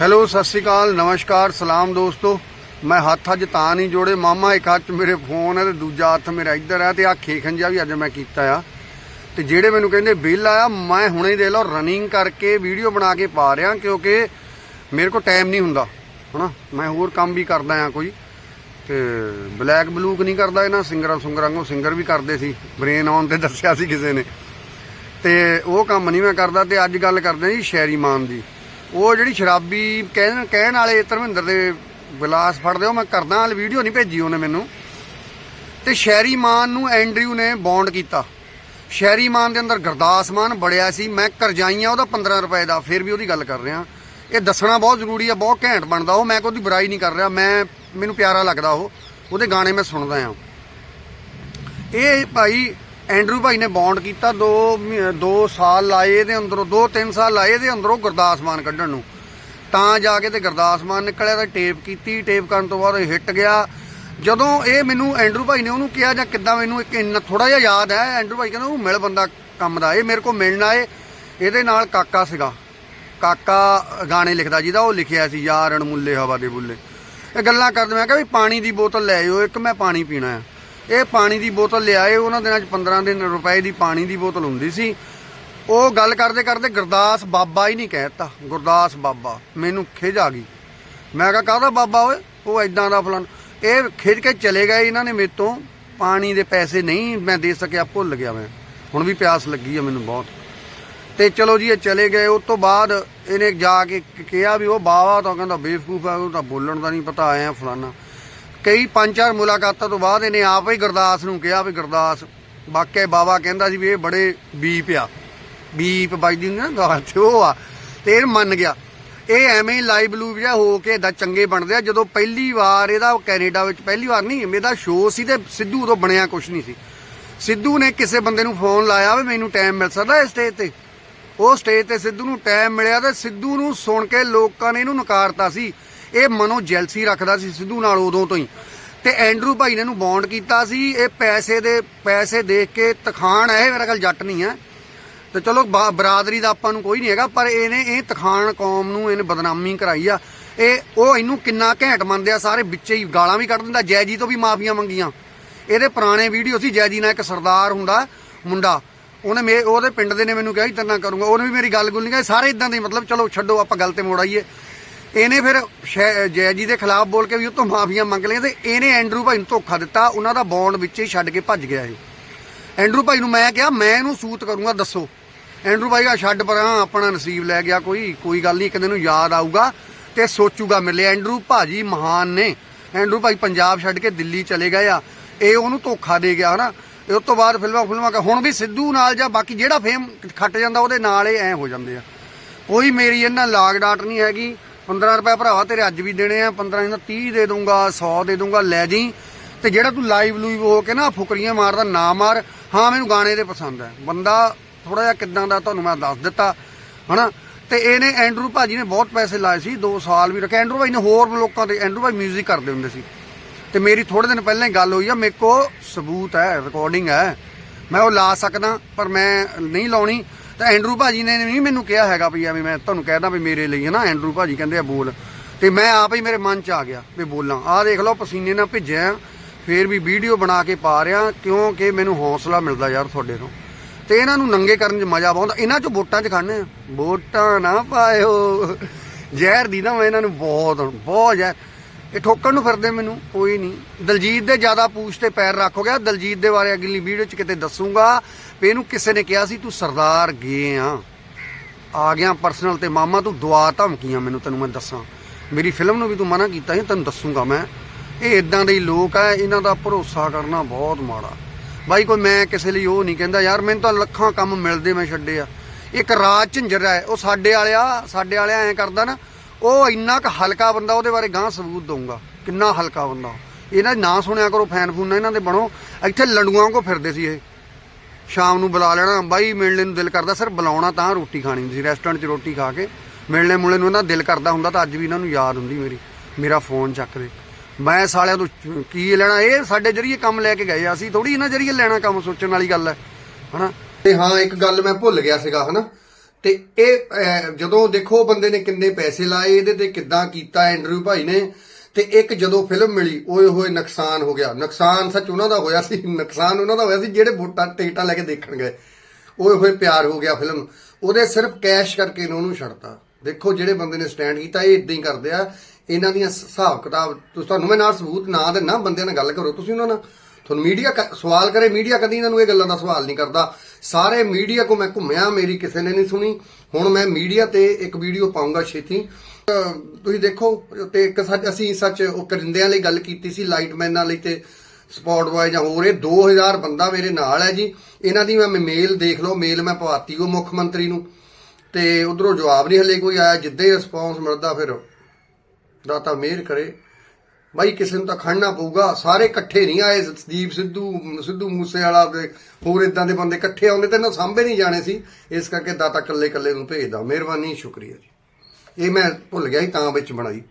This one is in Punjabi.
ਹੈਲੋ, ਸਤਿ ਸ਼੍ਰੀ ਅਕਾਲ, ਨਮਸਕਾਰ, ਸਲਾਮ ਦੋਸਤੋ। ਮੈਂ ਹੱਥ ਅੱਜ ਤਾਂ ਨਹੀਂ ਜੋੜੇ, ਮਾਮਾ ਇੱਕ ਹੱਥ ਮੇਰੇ ਫੋਨ ਹੈ ਤੇ ਦੂਜਾ ਹੱਥ ਮੇਰਾ ਇੱਧਰ ਹੈ ਤੇ ਆ ਖੇਖੰਜਾ ਵੀ ਅੱਜ ਮੈਂ ਕੀਤਾ ਆ। ਤੇ ਜਿਹੜੇ ਮੈਨੂੰ ਕਹਿੰਦੇ, ਬਿੱਲ ਆਇਆ, ਮੈਂ ਹੁਣੇ ਹੀ ਦੇ ਲਓ ਰਨਿੰਗ ਕਰਕੇ ਵੀਡੀਓ ਬਣਾ ਕੇ ਪਾ ਰਿਹਾ, ਕਿਉਂਕਿ ਮੇਰੇ ਕੋਲ ਟਾਈਮ ਨਹੀਂ ਹੁੰਦਾ। ਹਨਾ? ਮੈਂ ਹੋਰ ਕੰਮ ਵੀ ਕਰਦਾ ਆ ਕੋਈ। ਤੇ ਬਲੈਕ ਬਲੂਕ ਨਹੀਂ ਕਰਦਾ ਇਹਨਾਂ, ਸਿੰਗਰਾਂ ਸੁੰਗਰਾਂ ਨੂੰ ਸਿੰਗਰ ਵੀ ਕਰਦੇ ਸੀ ਬ੍ਰੇਨ ਆਨ ਤੇ ਦੱਸਿਆ ਸੀ ਕਿਸੇ ਨੇ। ਤੇ ਉਹ ਕੰਮ ਨਹੀਂ ਮੈਂ ਕਰਦਾ, ਤੇ ਅੱਜ ਗੱਲ ਕਰਦੇ ਜੀ ਸ਼ੈਰੀ ਮਾਨ ਦੀ। ਉਹ ਜਿਹੜੀ ਸ਼ਰਾਬੀ ਕਹਿਣ ਕਹਿਣ ਵਾਲੇ ਧਰਮਿੰਦਰ ਦੇ ਗਲਾਸ ਫੜਦੇ ਉਹ ਮੈਂ ਕਰਦਾ ਹਾਲ ਵੀਡੀਓ ਨਹੀਂ ਭੇਜੀ ਉਹਨੇ ਮੈਨੂੰ। ਤੇ ਸ਼ੈਰੀ ਮਾਨ ਨੂੰ ਐਂਡਰਿਊ ਨੇ ਬੌਂਡ ਕੀਤਾ। ਸ਼ੈਰੀ ਮਾਨ ਦੇ ਅੰਦਰ ਗਰਦਾਸ ਮਾਨ ਬੜਿਆ ਸੀ, ਮੈਂ ਕਰਜਾਈਆਂ ਉਹਦਾ 15 ਰੁਪਏ ਦਾ, ਫਿਰ ਵੀ ਉਹਦੀ ਗੱਲ ਕਰ ਰਿਹਾ। ਇਹ ਦੱਸਣਾ ਬਹੁਤ ਜ਼ਰੂਰੀ ਆ, ਬਹੁਤ ਘੈਂਟ ਬਣਦਾ ਉਹ, ਮੈਂ ਕੋਈ ਬੁਰਾਈ ਨਹੀਂ ਕਰ ਰਿਹਾ, ਮੈਂ, ਮੈਨੂੰ ਪਿਆਰਾ ਲੱਗਦਾ ਉਹ। ਉਹਦੇ ਗਾਣੇ ਮੈਂ ਸੁਣਦਾ ਆ ਇਹ ਭਾਈ ਐਂਡਰੂ ਭਾਈ ਨੇ ਬੌਂਡ ਕੀਤਾ 2 2 ਸਾਲ ਲਾਏ ਇਹਦੇ ਅੰਦਰੋਂ 2-3 ਸਾਲ ਲਾਏ ਇਹਦੇ ਅੰਦਰੋਂ ਗੁਰਦਾਸ ਮਾਨ ਕੱਢਣ ਨੂੰ। ਤਾਂ ਜਾ ਕੇ ਤੇ ਗੁਰਦਾਸ ਮਾਨ ਨਿਕਲਿਆ ਤਾਂ ਟੇਪ ਕੀਤੀ ਟੇਪ ਕਰਨ ਤੋਂ ਬਾਅਦ ਇਹ ਹਿੱਟ ਗਿਆ। ਜਦੋਂ ਇਹ ਮੈਨੂੰ ਐਂਡਰੂ ਭਾਈ ਨੇ ਉਹਨੂੰ ਕਿਹਾ ਜਾਂ ਕਿੱਦਾਂ ਮੈਨੂੰ ਇੱਕ ਇੰਨਾ ਥੋੜਾ ਜਿਹਾ ਯਾਦ ਹੈ, ਐਂਡਰੂ ਭਾਈ ਕਹਿੰਦਾ ਉਹ ਮਿਲ ਬੰਦਾ ਕੰਮ ਦਾ, ਇਹ ਮੇਰੇ ਕੋਲ ਮਿਲਣਾ ਏ ਇਹਦੇ ਨਾਲ ਕਾਕਾ ਸੀਗਾ। ਕਾਕਾ ਗਾਣੇ ਲਿਖਦਾ ਜਿਹਦਾ ਉਹ ਲਿਖਿਆ ਸੀ, ਯਾਰ ਅਣਮੁੱਲੇ ਹਵਾ ਦੇ ਬੁੱਲੇ। ਇਹ ਗੱਲਾਂ ਕਰਦੇ ਮੈਂ ਕਿਹਾ ਵੀ ਪਾਣੀ ਦੀ ਬੋਤਲ ਲੈ ਆਇਓ, ਇੱਕ ਮੈਂ ਪਾਣੀ ਪੀਣਾ ਹੈ। ਇਹ ਪਾਣੀ ਦੀ ਬੋਤਲ ਲਿਆਏ, ਉਹਨਾਂ ਦਿਨਾਂ 'ਚ 15 ਦਿਨ ਰੁਪਏ ਦੀ ਪਾਣੀ ਦੀ ਬੋਤਲ ਹੁੰਦੀ ਸੀ। ਉਹ ਗੱਲ ਕਰਦੇ ਕਰਦੇ ਗੁਰਦਾਸ ਬਾਬਾ ਹੀ ਨਹੀਂ ਕਹਿਤਾ ਗੁਰਦਾਸ ਬਾਬਾ, ਮੈਨੂੰ ਖਿਜ ਆ ਗਈ। ਮੈਂ ਕਿਹਾ, ਕਾਹਦਾ ਬਾਬਾ ਓਏ? ਉਹ ਐਦਾਂ ਦਾ ਫਲਾਨ ਇਹ ਖਿਜ ਕੇ ਚਲੇ ਗਏ ਇਹਨਾਂ ਨੇ ਮੇਰੇ ਤੋਂ। ਪਾਣੀ ਦੇ ਪੈਸੇ ਨਹੀਂ ਮੈਂ ਦੇ ਸਕਿਆ, ਭੁੱਲ ਗਿਆ ਮੈਂ। ਹੁਣ ਵੀ ਪਿਆਸ ਲੱਗੀ ਆ ਮੈਨੂੰ ਬਹੁਤ। ਤੇ ਚਲੋ ਜੀ, ਇਹ ਚਲੇ ਗਏ। ਉਸ ਤੋਂ ਬਾਅਦ ਇਹਨੇ ਜਾ ਕੇ ਕਿਹਾ ਵੀ ਉਹ ਬਾਵਾ ਤਾਂ ਕਹਿੰਦਾ ਬੇਵਕੂਫ ਆ, ਉਹ ਤਾਂ ਬੋਲਣ ਦਾ ਨਹੀਂ ਪਤਾ ਆਇਆ ਫਲਾਨਾ ਕਈ ਪੰਜ ਚਾਰ ਮੁਲਾਕਾਤਾਂ ਤੋਂ ਬਾਅਦ ਇਹਨੇ ਆਪ ਹੀ ਗੁਰਦਾਸ ਨੂੰ ਕਿਹਾ ਵੀ ਗੁਰਦਾਸ, ਵਾਕਿਆ ਬਾਵਾ ਕਹਿੰਦਾ ਸੀ ਵੀ ਇਹ ਬੜੇ ਬੀਪ ਆ। ਬੀਪ ਵੱਜਦੀ ਨਾ ਗਾਲ ਤੇ ਉਹ ਆ, ਤੇ ਇਹ ਮੰਨ ਗਿਆ। ਇਹ ਐਵੇਂ ਹੀ ਲਾਈਵ ਬਲੂ ਜਿਹਾ ਹੋ ਕੇ ਏਦਾਂ ਚੰਗੇ ਬਣਦੇ ਆ, ਜਦੋਂ ਪਹਿਲੀ ਵਾਰ ਇਹਦਾ ਕੈਨੇਡਾ ਵਿੱਚ ਪਹਿਲੀ ਵਾਰ ਨਹੀਂ, ਇਹਦਾ ਸ਼ੋਅ ਸੀ ਤੇ ਸਿੱਧੂ ਉਦੋਂ ਬਣਿਆ ਕੁਛ ਨਹੀਂ ਸੀ। ਸਿੱਧੂ ਨੇ ਕਿਸੇ ਬੰਦੇ ਨੂੰ ਫੋਨ ਲਾਇਆ ਵੀ ਮੈਨੂੰ ਟਾਈਮ ਮਿਲ ਸਕਦਾ ਇਸ ਸਟੇਜ ਤੇ? ਉਹ ਸਟੇਜ ਤੇ ਸਿੱਧੂ ਨੂੰ ਟਾਈਮ ਮਿਲਿਆ ਤੇ ਸਿੱਧੂ ਨੂੰ ਸੁਣ ਕੇ ਲੋਕਾਂ ਨੇ ਇਹਨੂੰ ਨਕਾਰਤਾ ਸੀ। ਇਹ ਮਨੋ ਜੈਲਸੀ ਰੱਖਦਾ ਸੀ ਸਿੱਧੂ ਨਾਲ ਉਦੋਂ ਤੋਂ ਹੀ। ਤੇ ਐਂਡਰੂ ਭਾਈ ਨੇ ਇਹਨੂੰ ਬੌਂਡ ਕੀਤਾ ਸੀ, ਇਹ ਪੈਸੇ ਦੇ, ਪੈਸੇ ਦੇਖ ਕੇ ਤਖਾਨ ਹੈ ਇਹ ਮੇਰਾ ਗੱਲ ਜੱਟ ਨਹੀਂ ਹੈ ਤੇ ਚਲੋ ਬਰਾਦਰੀ ਦਾ ਆਪਾਂ ਨੂੰ ਕੋਈ ਨਹੀਂ ਹੈਗਾ, ਪਰ ਇਹਨੇ ਇਹ ਤਖਾਨ ਕੌਮ ਨੂੰ ਇਹਨੇ ਬਦਨਾਮੀ ਕਰਾਈ ਆ। ਇਹ, ਉਹ ਇਹਨੂੰ ਕਿੰਨਾ ਘੈਂਟ ਮੰਨਦੇ ਆ, ਸਾਰੇ ਵਿੱਚੇ ਹੀ ਗਾਲਾਂ ਵੀ ਕੱਢ ਦਿੰਦਾ, ਜੈਜੀ ਤੋਂ ਵੀ ਮਾਫੀਆਂ ਮੰਗੀਆਂ। ਇਹਦੇ ਪੁਰਾਣੇ ਵੀਡੀਓ ਸੀ, ਜੈਜੀ ਨਾਲ ਇੱਕ ਸਰਦਾਰ ਹੁੰਦਾ, ਮੁੰਡਾ। ਉਹਨੇ ਮੇ, ਉਹਦੇ ਪਿੰਡ ਦੇ ਨੇ ਮੈਨੂੰ ਕਿਹਾ ਸੀ ਤੰਨਾ ਕਰੂੰਗਾ। ਉਹਨੇ ਵੀ ਮੇਰੀ ਗੱਲ ਗੁੱਲ ਨਹੀਂ ਕਹੀ, ਸਾਰੇ ਇਦਾਂ ਦੇ ਮਤਲਬ ਚਲੋ ਛੱਡੋ, ਆਪਾਂ ਗੱਲ ਤੇ ਮੋੜ ਆਈਏ। ਇਹਨੇ ਫਿਰ ਸ਼ੈ- ਜੈਜੀ ਦੇ ਖਿਲਾਫ ਬੋਲ ਕੇ ਵੀ ਉਹ ਤੋਂ ਮਾਫੀਆਂ ਮੰਗ ਲਈਆਂ ਤੇ ਇਹਨੇ ਐਂਡਰੂ ਭਾਈ ਨੂੰ ਧੋਖਾ ਦਿੱਤਾ, ਉਹਨਾਂ ਦਾ ਬੌਂਡ ਵਿੱਚ ਹੀ ਛੱਡ ਕੇ ਭੱਜ ਗਿਆ ਇਹ। ਐਂਡਰੂ ਭਾਈ ਨੂੰ ਮੈਂ ਕਿਹਾ, ਮੈਂ ਇਹਨੂੰ ਸੂਤ ਕਰੂੰਗਾ, ਦੱਸੋ। ਐਂਡਰੂ ਭਾਈ ਆ, ਛੱਡ ਪਰਾਂ, ਆਪਣਾ ਨਸੀਬ ਲੈ ਗਿਆ ਕੋਈ ਕੋਈ ਗੱਲ ਨਹੀਂ, ਇੱਕ ਦਿਨ ਨੂੰ ਯਾਦ ਆਊਗਾ ਤੇ ਸੋਚੂਗਾ ਮਿਲੇ ਐਂਡਰੂ ਭਾਜੀ ਮਹਾਨ ਨੇ। ਐਂਡਰੂ ਭਾਈ ਪੰਜਾਬ ਛੱਡ ਕੇ ਦਿੱਲੀ ਚਲੇ ਗਏ ਆ, ਇਹ ਉਹਨੂੰ ਧੋਖਾ ਦੇ ਗਿਆ, ਹਨਾ। ਇਹ ਉਸ ਤੋਂ ਬਾਅਦ ਫਿਲਮਾਂ ਫਿਲਮਾਂ ਹੁਣ ਵੀ ਸਿੱਧੂ ਨਾਲ ਜਾਂ ਬਾਕੀ ਜਿਹੜਾ ਫੇਮ ਖੱਟ ਜਾਂਦਾ, ਉਹਦੇ ਨਾਲ ਇਹ ਐ ਹੋ ਜਾਂਦੇ ਆ। ਕੋਈ ਮੇਰੀ ਇਹਨਾਂ ਲਾਗ ਡਾਟ ਨਹੀਂ ਹੈਗੀ 15 ਰੁਪਏ ਭਰਾਵਾ ਤੇਰੇ ਅੱਜ ਵੀ ਦੇਣੇ ਆ 15 ਇਹਨਾਂ 30 ਦੇ ਦੂੰਗਾ 100 ਦੇ ਦੂੰਗਾ ਲੈ ਜੀ। ਤੇ ਜਿਹੜਾ ਤੂੰ ਲਾਈਵ ਲੂਈਵ ਹੋ ਕੇ ਨਾ ਫੁਕਰੀਆਂ ਮਾਰਦਾ, ਨਾ ਮਾਰ। ਹਾਂ, ਮੈਨੂੰ ਗਾਣੇ ਦੇ ਪਸੰਦ ਹੈ ਬੰਦਾ ਥੋੜਾ ਜਿਹਾ ਕਿਦਾਂ ਦਾ ਤੁਹਾਨੂੰ ਮੈਂ ਦੱਸ ਦਿੱਤਾ, ਹਨਾ? ਤੇ ਇਹਨੇ ਐਂਡਰੂ ਭਾਜੀ ਨੇ ਬਹੁਤ ਪੈਸੇ ਲਾਏ ਸੀ 2 ਸਾਲ ਵੀ ਰੱਖੇ। ਐਂਡਰੂ ਭਾਈ ਨੇ ਹੋਰ ਲੋਕਾਂ ਦੇ ਐਂਡਰੂ ਭਾਈ 뮤직 ਕਰਦੇ ਹੁੰਦੇ ਸੀ। ਤੇ ਮੇਰੀ ਥੋੜੇ ਦਿਨ ਪਹਿਲਾਂ ਹੀ ਗੱਲ ਹੋਈ ਆ, ਮੇਰੇ ਕੋ ਸਬੂਤ ਹੈ ਰਿਕਾਰਡਿੰਗ ਹੈ। ਮੈਂ ਉਹ ਲਾ ਸਕਦਾ, ਪਰ ਮੈਂ ਨਹੀਂ ਲਾਉਣੀ। ਤਾਂ ਐਂਡਰੂ ਭਾਜੀ ਨੇ ਨਹੀਂ ਮੈਨੂੰ ਕਿਹਾ ਹੈਗਾ ਵੀ ਐਵੇਂ ਮੈਂ ਤੁਹਾਨੂੰ ਕਹਿਦਾ ਵੀ ਮੇਰੇ ਲਈ ਹੈ ਨਾ, ਐਂਡਰੂ ਭਾਜੀ ਕਹਿੰਦੇ ਆ ਬੋਲ। ਤੇ ਮੈਂ ਆਪ ਹੀ ਮੇਰੇ ਮਨ ਚ ਆ ਗਿਆ ਵੀ ਬੋਲਾਂ। ਆਹ ਦੇਖ ਲਓ, ਪਸੀਨੇ ਨਾਲ ਭਿੱਜਿਆ, ਫੇਰ ਵੀ ਵੀਡੀਓ ਬਣਾ ਕੇ ਪਾ ਰਿਹਾ, ਕਿਉਂਕਿ ਮੈਨੂੰ ਹੌਸਲਾ ਮਿਲਦਾ ਯਾਰ ਤੁਹਾਡੇ ਤੋਂ। ਤੇ ਇਹਨਾਂ ਨੂੰ ਨੰਗੇ ਕਰਨ 'ਚ ਮਜ਼ਾ ਬਹੁਤ ਇਹਨਾਂ 'ਚ ਵੋਟਾਂ 'ਚ ਖਾਣੇ ਆ। ਵੋਟਾਂ ਨਾ ਪਾਇਓ। ਜ਼ਹਿਰ ਦੀ ਨਾ ਮੈਂ ਇਹਨਾਂ ਨੂੰ ਬਹੁਤ ਬਹੁਤ ਜ਼ਹਿਰ। ਇਹ ਠੋਕਣ ਨੂੰ ਫਿਰਦੇ ਮੈਨੂੰ, ਕੋਈ ਨਹੀਂ। ਦਲਜੀਤ ਦੇ ਜ਼ਿਆਦਾ ਪੂਛ ਤੇ ਪੈਰ ਰੱਖ ਹੋ ਗਿਆ ਦਲਜੀਤ ਦੇ ਬਾਰੇ ਅਗਲੀ ਵੀਡੀਓ 'ਚ ਕਿਤੇ ਦੱਸੂਗਾ। ਵੀ ਇਹਨੂੰ ਕਿਸੇ ਨੇ ਕਿਹਾ ਸੀ, ਤੂੰ ਸਰਦਾਰ ਗੇ ਆ। ਆ ਗਿਆ ਪਰਸਨਲ ਤੇ ਮਾਮਾ, ਤੂੰ ਦੁਆ ਧਮਕੀਆਂ ਮੈਨੂੰ ਤੈਨੂੰ ਮੈਂ ਦੱਸਾਂ। ਮੇਰੀ ਫਿਲਮ ਨੂੰ ਵੀ ਤੂੰ ਮਨਾ ਕੀਤਾ ਸੀ, ਤੈਨੂੰ ਦੱਸੂਗਾ ਮੈਂ। ਇਹ ਇਦਾਂ ਦੇ ਹੀ ਲੋਕ ਆ, ਇਹਨਾਂ ਦਾ ਭਰੋਸਾ ਕਰਨਾ ਬਹੁਤ ਮਾੜਾ। ਬਾਈ ਕੋਈ ਮੈਂ ਕਿਸੇ ਲਈ ਉਹ ਨਹੀਂ ਕਹਿੰਦਾ, ਯਾਰ, ਮੈਨੂੰ ਤਾਂ ਲੱਖਾਂ ਕੰਮ ਮਿਲਦੇ ਮੈਂ ਛੱਡੇ ਆ। ਇੱਕ ਰਾਜ ਝੰਜਰ ਹੈ ਉਹ ਸਾਡੇ ਵਾਲਿਆ ਸਾਡੇ ਵਾਲਿਆ ਐਂ ਕਰਦਾ ਨਾ ਉਹ ਇੰਨਾ ਕੁ ਹਲਕਾ ਬੰਦਾ ਉਹਦੇ ਬਾਰੇ ਗਾਂ ਸਬੂਤ ਦਊਂਗਾ। ਕਿੰਨਾ ਹਲਕਾ ਬੰਦਾ ਇਹਨਾਂ ਨਾਂ ਸੁਣਿਆ ਕਰੋ ਫੈਨ ਫੂਨ ਇਹਨਾਂ ਦੇ ਬਣੋ। ਇੱਥੇ ਲੰਡੂਆਂ ਕੋ ਫਿਰਦੇ ਸੀ ਇਹ। ਸ਼ਾਮ ਨੂੰ ਬੁਲਾ ਲੈਣਾ ਬਾਈ ਮਿਲਣੇ ਨੂੰ ਦਿਲ ਕਰਦਾ ਸਰ ਬੁਲਾਉਣਾ ਤਾਂ ਰੋਟੀ ਖਾਣੀ ਸੀ ਰੈਸਟੋਰੈਂਟ 'ਚ ਰੋਟੀ ਖਾ ਕੇ। ਮਿਲਣੇ ਮੁਲਣੇ ਨੂੰ ਇਹਨਾਂ ਦਿਲ ਕਰਦਾ ਹੁੰਦਾ ਤਾਂ ਅੱਜ ਵੀ ਇਹਨਾਂ ਨੂੰ ਯਾਦ ਹੁੰਦੀ ਮੇਰੀ ਮੇਰਾ ਫੋਨ ਚੱਕਦੇ ਮੈਂ ਸਾਲਿਆਂ ਤੋਂ ਕੀ ਲੈਣਾ? ਇਹ ਸਾਡੇ ਜਰੀਏ ਕੰਮ ਲੈ ਕੇ ਗਏ ਆ, ਅਸੀਂ ਥੋੜੀ ਇਹਨਾਂ ਜਰੀਏ ਲੈਣਾ ਕੰਮ ਸੋਚਣ ਵਾਲੀ ਗੱਲ ਹੈ ਹਨਾ? ਤੇ ਹਾਂ ਇੱਕ ਗੱਲ ਮੈਂ ਭੁੱਲ ਗਿਆ ਸੀਗਾ ਹਨਾ? ਤੇ ਇਹ ਜਦੋਂ ਦੇਖੋ ਬੰਦੇ ਨੇ ਕਿੰਨੇ ਪੈਸੇ ਲਾਏ, ਇਹਦੇ ਤੇ ਕਿੱਦਾਂ ਕੀਤਾ ਐਂਡਰੂ ਭਾਈ ਨੇ, ਤੇ ਇੱਕ ਜਦੋਂ ਫਿਲਮ ਮਿਲੀ, ਓਏ ਹੋਏ ਨੁਕਸਾਨ ਹੋ ਗਿਆ। ਨੁਕਸਾਨ ਸੱਚ ਉਹਨਾਂ ਦਾ ਹੋਇਆ ਸੀ, ਨੁਕਸਾਨ ਉਹਨਾਂ ਦਾ ਹੋਇਆ ਸੀ, ਜਿਹੜੇ ਵੋਟਾਂ, ਟਿਕਟਾਂ ਲੈ ਕੇ ਦੇਖਣ ਗਏ। ਓਏ ਹੋਏ ਪਿਆਰ ਹੋ ਗਿਆ ਫਿਲਮ। ਉਹਦੇ ਸਿਰਫ ਕੈਸ਼ ਕਰਕੇ ਇਹਨਾਂ ਨੂੰ ਛੱਡਤਾ। ਦੇਖੋ ਜਿਹੜੇ ਬੰਦੇ ਨੇ ਸਟੈਂਡ ਕੀਤਾ, ਇਹ ਇਦਾਂ ਹੀ ਕਰਦੇ ਆ। ਇਹਨਾਂ ਦੀਆਂ ਹਿਸਾਬ ਕਿਤਾਬ, ਤੁਸੀਂ, ਤੁਹਾਨੂੰ ਮੈਂ ਨਾਲ ਸਬੂਤ ਨਾ ਦੇਣਾ ਬੰਦਿਆਂ ਨਾਲ ਗੱਲ ਕਰੋ ਤੁਸੀਂ ਉਹਨਾਂ ਨਾਲ। ਤੁਹਾਨੂੰ ਮੀਡੀਆ ਕ- ਸਵਾਲ ਕਰੇ, ਮੀਡੀਆ ਕਦੀ ਇਹਨਾਂ ਨੂੰ ਇਹ ਗੱਲਾਂ ਦਾ ਸਵਾਲ ਨਹੀਂ ਕਰਦਾ। ਸਾਰੇ ਮੀਡੀਆ ਕੋ ਮੈਂ ਘੁੰਮਿਆ, ਮੇਰੀ ਕਿਸੇ ਨੇ ਨਹੀਂ ਸੁਣੀ। ਹੁਣ ਮੈਂ ਮੀਡੀਆ ਤੇ ਇੱਕ ਵੀਡੀਓ ਪਾਉਂਗਾ ਛੇਤੀ। ਤੁਸੀਂ ਦੇਖੋ, ਤੇ ਇੱਕ ਸੱਚ, ਅਸੀਂ ਸੱਚ ਉਹ ਕਰਿੰਦਿਆਂ ਲਈ ਗੱਲ ਕੀਤੀ ਸੀ, ਲਾਈਟਮੈਨਾਂ ਲਈ ਤੇ ਸਪੌਟ ਬॉय ਜਾਂ ਹੋਰ, ਇਹ 2000 ਬੰਦਾ ਮੇਰੇ ਨਾਲ ਹੈ ਜੀ। ਇਹਨਾਂ ਦੀ ਮੈਂ ਮੇਲ ਦੇਖ ਲਓ, ਮੇਲ ਮੈਂ ਪਵਾਤੀ ਉਹ ਮੁੱਖ ਮੰਤਰੀ ਨੂੰ। ਤੇ ਉਧਰੋਂ ਜਵਾਬ ਨਹੀਂ ਹਲੇ ਕੋਈ ਆਇਆ, ਜਿੱਦਾਂ ਹੀ ਰਿਸਪੌਂਸ ਮਿਲਦਾ ਫਿਰ ਦਾਤਾ ਮਿਹਰ ਕਰੇ। ਬਾਈ ਕਿਸੇ ਨੂੰ ਤਾਂ ਖੜਨਾ ਪਊਗਾ, ਸਾਰੇ ਇਕੱਠੇ ਨਹੀਂ ਆਏ ਸਦੀਪ ਸਿੱਧੂ ਸਿੱਧੂ ਮੂਸੇ ਵਾਲਾ ਹੋਰ ਇਦਾਂ ਦੇ ਬੰਦੇ ਇਕੱਠੇ ਆਉਂਦੇ ਤੇ ਨਾ ਸਾਂਭੇ ਨਹੀਂ ਜਾਣੇ ਸੀ। ਇਸ ਕਰਕੇ ਦਾਤਾ ਕੱਲੇ ਕੱਲੇ ਨੂੰ ਭੇਜਦਾ। ਮਿਹਰਬਾਨੀ, ਸ਼ੁਕਰੀਆ ਜੀ। ਇਹ ਮੈਂ ਭੁੱਲ ਗਿਆ ਸੀ ਤਾਂ ਵਿੱਚ ਬਣਾਈ।